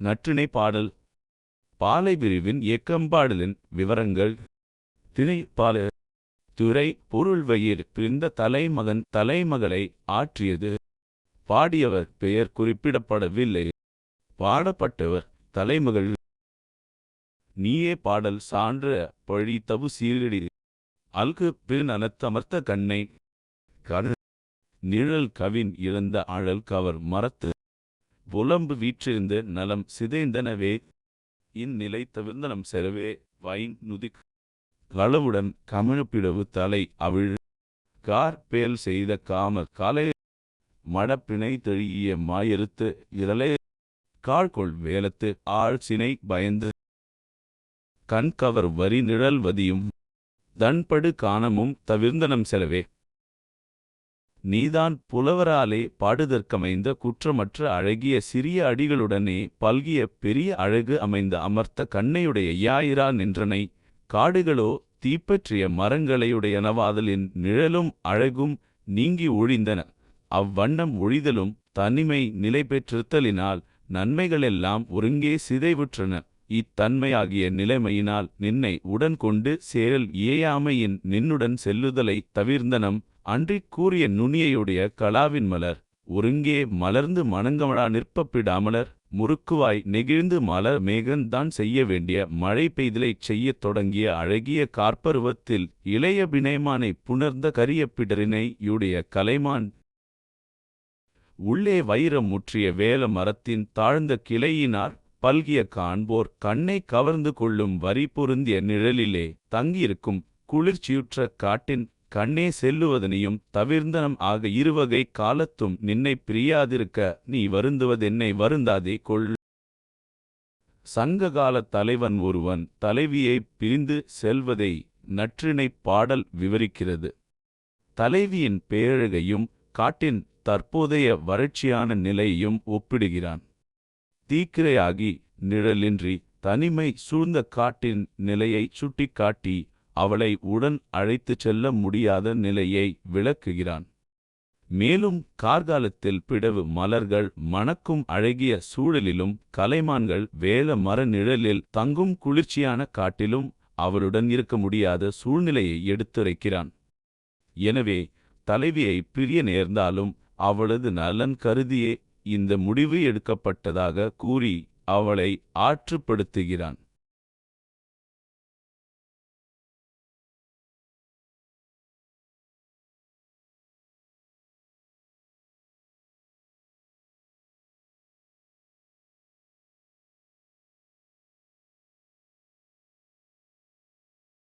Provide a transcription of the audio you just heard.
நற்றிணை பாடல். பாலை பிரிவின் இயக்கம்பாடலின் விவரங்கள். திணை பால துறை பொருள் வயிர் பிரிந்த தலைமகன் தலைமகளை ஆற்றியது. பாடியவர் பெயர் குறிப்பிடப்படவில்லை. பாடப்பட்டவர் தலைமகள். நீயே பாடல் சான்ற பழி தவு சீரடி. அல்கு பின் அனத்தமர்த்த கண்ணை. கரு நிழல் கவின் இழந்த அழல் கவர் மரத்து புலம்பு வீற்றிருந்து நலம் சிதைந்தனவே இந்நிலை தவிர்ந்தனம் செலவே வைன் நுதிக் களவுடன் கமிழப்பிடவு தலை அவிழ் கார் பேல் செய்த காம காலை மடப்பிணை தெழிய மாயறுத்து இரலே காழ்கொள் வேலத்து ஆழ் சினை பயந்து கண்கவர் வரி நிழல்வதியும் தன்படு காணமும் தவிர்ந்தனம் செலவே. நீதான் புலவராலே பாடுதற்கமைந்த குற்றமற்ற அழகிய சிறிய அடிகளுடனே பல்கிய பெரிய அழகு அமைந்த அமர்த்த கண்ணையுடைய யாயிரா நின்றனை காடுகளோ தீப்பற்றிய மரங்களையுடையனவாதலின் நிழலும் அழகும் நீங்கி ஒழிந்தன. அவ்வண்ணம் ஒழிதலும் தனிமை நிலை பெற்றிருத்தலினால் நன்மைகளெல்லாம் ஒருங்கே சிதைவுற்றன. இத்தன்மையாகிய நிலைமையினால் நின்னை உடன் கொண்டு சேரல் இயையாமையின் நின்னுடன் செல்லுதலை தவிர்ந்தனம். அன்றிக் கூறிய நுனியையுடைய கலாவின் மலர் ஒருங்கே மலர்ந்து மணங்கமடா நிற்பப்பிடாமலர் முறுக்குவாய் நெகிழ்ந்து மலர் மேகந்தான் செய்ய வேண்டிய மழை பெய்தலைச் செய்யத் தொடங்கிய அழகிய கார்ப்பருவத்தில் இளைய பிணைமானை புணர்ந்த கரிய பிடரினை யுடைய கலைமான். உள்ளே வைரம் முற்றிய வேல மரத்தின் தாழ்ந்த கிளையினார் பல்கிய காண்போர் கண்ணை கவர்ந்து கொள்ளும் வரி பொருந்திய நிழலிலே தங்கியிருக்கும் குளிர்ச்சியுற்ற காட்டின் கண்ணே செல்லுவதனையும் தவிர்ந்தனம் ஆக இருவகை காலத்தும் நின்னை பிரியாதிருக்க நீ வருந்துவதென்னை வருந்தாதே கொள். சங்ககால தலைவன் ஒருவன் தலைவியை பிரிந்து செல்வதை நற்றிணைப் பாடல் விவரிக்கிறது. தலைவியின் பேரழகையும் காட்டின் தற்போதைய வறட்சியான நிலையையும் ஒப்பிடுகிறான். தீக்கிரையாகி நிழலின்றி தனிமை சூழ்ந்த காட்டின் நிலையை சுட்டிக்காட்டி அவளை உடன் அழைத்துச் செல்ல முடியாத நிலையை விளக்குகிறான். மேலும் கார்காலத்தில் பிடவு மலர்கள் மணக்கும் அழகிய சூழலிலும் கலைமான்கள் வேல மர நிழலில் தங்கும் குளிர்ச்சியான காட்டிலும் அவருடன் இருக்க முடியாத சூழ்நிலையை எடுத்துரைக்கிறான். எனவே தலைவியை பிரிய நேர்ந்தாலும் அவளது நலன் கருதியே இந்த முடிவு எடுக்கப்பட்டதாக கூறி அவளை ஆற்றுப்படுத்துகிறான்.